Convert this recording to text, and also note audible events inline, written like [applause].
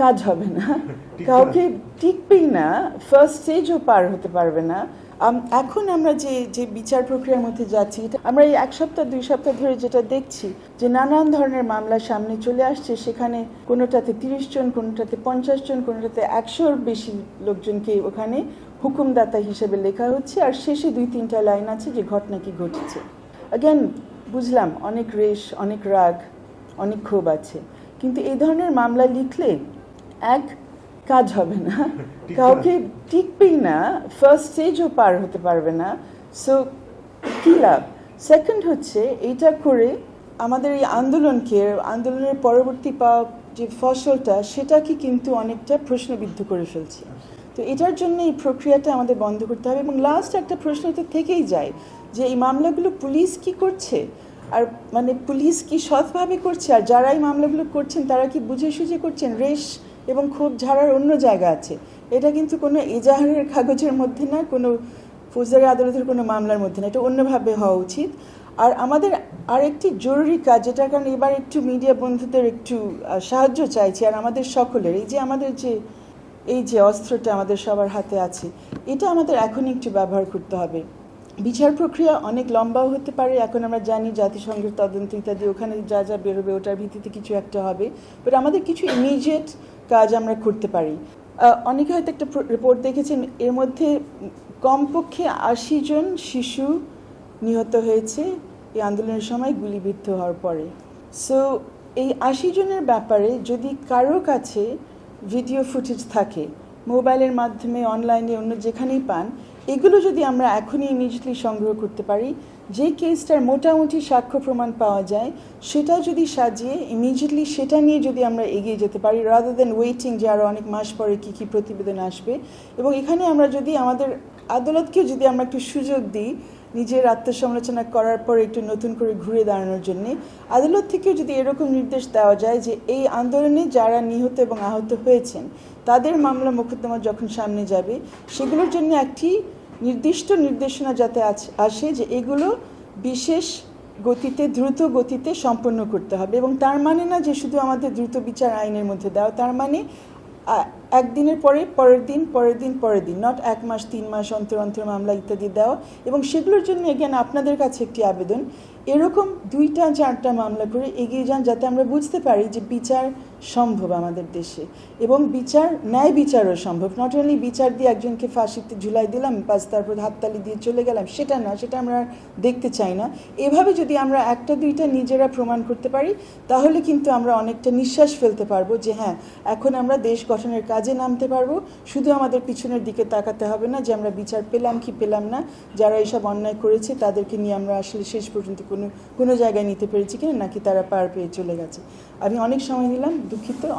কাজ হবে না। কাউকে টিকবেই না ফার্স্ট স্টেজও পার হতে পারবে না। এখন আমরা যে যে বিচার প্রক্রিয়ার মধ্যে যাচ্ছি এটা- আমরা এই এক সপ্তাহ দুই সপ্তাহ ধরে যেটা দেখছি যে নানান ধরনের মামলা সামনে চলে আসছে। সেখানে কোনোটাতে তিরিশ জন কোনোটাতে পঞ্চাশ জন কোনোটাতে একশোর বেশি লোকজনকে ওখানে হুকুমদাতা হিসেবে লেখা হচ্ছে। আর শেষে দুই তিনটা লাইন আছে যে ঘটনা কি ঘটেছে। অ্যাগেন বুঝলাম অনেক রেশ অনেক রাগ অনেক ক্ষোভ আছে। কিন্তু এই ধরনের মামলা লিখলে এক কাজ হবে না। [laughs] কাউকে টিকবেই না ফার্স্ট স্টেজও পার হতে পারবে না। সো কী লাভ? সেকেন্ড হচ্ছে এইটা করে আমাদের এই আন্দোলনকে আন্দোলনের পরবর্তী পাওয়া যে ফসলটা সেটাকে কিন্তু অনেকটা প্রশ্নবিদ্ধ করে ফেলছে। তো এটার জন্য এই প্রক্রিয়াটা আমাদের বন্ধ করতে হবে এবং লাস্ট একটা প্রশ্ন তো থেকেই যায় যে এই মামলাগুলো পুলিশ কি করছে? আর মানে পুলিশ কি সৎভাবে করছে? আর যারা এই মামলাগুলো করছেন তারা কি বুঝে সুঝে করছেন? রেশ এবং ক্ষোভ ঝাড়ার অন্য জায়গা আছে। এটা কিন্তু কোনো এজাহারের কাগজের মধ্যে না, কোনো ফৌজদারি আদালতের কোনো মামলার মধ্যে না। এটা অন্যভাবে হওয়া উচিত। আর আমাদের আরেকটি জরুরি কাজ, যেটার কারণে এবার একটু মিডিয়া বন্ধুদের একটু সাহায্য চাইছি, আর আমাদের সকলের, এই যে আমাদের যে, এই যে অস্ত্রটা আমাদের সবার হাতে আছে, এটা আমাদের এখনই একটু ব্যবহার করতে হবে। বিচার প্রক্রিয়া অনেক লম্বাও হতে পারে, এখন আমরা জানি জাতিসংঘের তদন্ত ইত্যাদি, ওখানে যা যা বেরোবে ওটার ভিত্তিতে কিছু একটা হবে বাট আমাদের কিছু ইমিডিয়েট কাজ আমরা করতে পারি। অনেকে হয়তো একটা রিপোর্ট দেখেছেন, এর মধ্যে কমপক্ষে আশি জন শিশু নিহত হয়েছে, এই আন্দোলনের সময় গুলিবিদ্ধ হওয়ার পরে। সো এই আশি জনের ব্যাপারে যদি কারও কাছে ভিডিও ফুটেজ থাকে মোবাইলের মাধ্যমে, অনলাইনে, অন্য যেখানেই পান, এগুলো যদি আমরা এখনই ইমিডিয়েটলি সংগ্রহ করতে পারি, যে কেসটার মোটামুটি সাক্ষ্য প্রমাণ পাওয়া যায়, সেটা যদি সাজিয়ে ইমিডিয়েটলি সেটা নিয়ে যদি আমরা এগিয়ে যেতে পারি রাদার দেন ওয়েটিং যে আরও অনেক মাস পরে কী কী প্রতিবেদন আসবে, এবং এখানে আমরা যদি আমাদের আদালতকেও যদি আমরা একটু সুযোগ দিই নিজের আত্মসমালোচনা করার পর একটু নতুন করে ঘুরে দাঁড়ানোর জন্য। আদালত থেকেও যদি এরকম নির্দেশ দেওয়া যায় যে এই আন্দোলনে যারা নিহত এবং আহত হয়েছেন, তাদের মামলা মোকদ্দমা যখন সামনে যাবে, সেগুলোর জন্য একটি নির্দিষ্ট নির্দেশনা যাতে আসে যে এগুলো বিশেষ গতিতে, দ্রুত গতিতে সম্পন্ন করতে হবে এবং তার মানে না যে শুধু আমাদের দ্রুত বিচার আইনের মধ্যে দেওয়া, তার মানে একদিনের পরে, পরের দিন পরের দিন পরের দিন নট এক মাস, তিন মাস, অন্তর অন্তর মামলা ইত্যাদি দেওয়া এবং সেগুলোর জন্য এগেন আপনাদের কাছে একটি আবেদন। এরকম দুইটা, চারটা মামলা করে এগিয়ে যান যাতে আমরা বুঝতে পারি যে বিচার সম্ভব আমাদের দেশে এবং বিচার, ন্যায় বিচারও সম্ভব। নট অনলি বিচার দিয়ে একজনকে ফাঁসিতে ঝুলাই দিলাম, বাস তারপর হাততালি দিয়ে চলে গেলাম, সেটা না, সেটা আমরা দেখতে চাই না। এভাবে যদি আমরা একটা, দুইটা নিজেরা প্রমাণ করতে পারি, তাহলে কিন্তু আমরা অনেকটা নিঃশ্বাস ফেলতে পারব যে হ্যাঁ এখন আমরা দেশ গঠনের কাজে নামতে পারব। শুধু আমাদের পিছনের দিকে তাকাতে হবে না যে আমরা বিচার পেলাম কি পেলাম না। যারা এইসব অন্যায় করেছে তাদেরকে নিয়ে আমরা আসলে শেষ পর্যন্ত কোনো কোনো জায়গায় নিতে পেরেছি কিনা নাকি তারা পার পেয়ে চলে গেছে। আমি অনেক সময় নিলাম, দুঃখিত।